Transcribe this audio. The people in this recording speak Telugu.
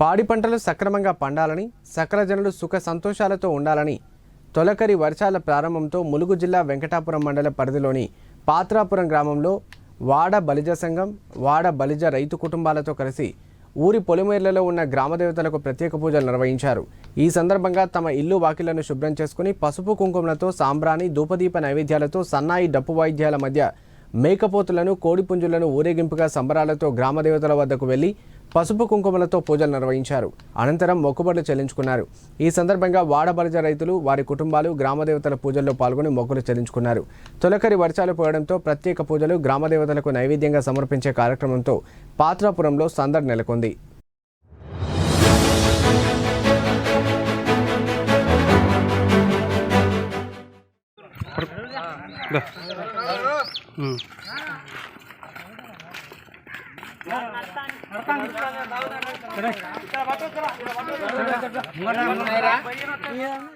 పాడి పంటలు సక్రమంగా పండాలని సకల జనులు సుఖ సంతోషాలతో ఉండాలని తొలకరి వర్షాల ప్రారంభంతో ములుగు జిల్లా వెంకటాపురం మండల పరిధిలోని పాత్రాపురం గ్రామంలో వాడ బలిజ సంఘం వాడ బలిజ రైతు కుటుంబాలతో కలిసి ఊరి పొలిమేర్లలో ఉన్న గ్రామదేవతలకు ప్రత్యేక పూజలు నిర్వహించారు. ఈ సందర్భంగా తమ ఇల్లు వాకిళ్ళను శుభ్రం చేసుకుని పసుపు కుంకుమలతో సాంబ్రాణి ధూపదీప నైవేద్యాలతో సన్నాయి డప్పు వాయిద్యాల మధ్య మేకపోతులను కోడిపుంజులను ఊరేగింపుగా సంబరాలతో గ్రామ దేవతల వద్దకు వెళ్ళి పసుపు కుంకుమలతో పూజలు నిర్వహించారు. అనంతరం మొక్కుబడులు చెల్లించుకున్నారు. ఈ సందర్భంగా వాడబలిజ రైతులు వారి కుటుంబాలు గ్రామ దేవతల పూజల్లో పాల్గొని మొక్కులు చెల్లించుకున్నారు. తొలకరి వర్షాలు పోయడంతో ప్రత్యేక పూజలు గ్రామ దేవతలకు నైవేద్యంగా సమర్పించే కార్యక్రమంతో పాత్రాపురంలో సందడి నెలకొంది. ఉమ్.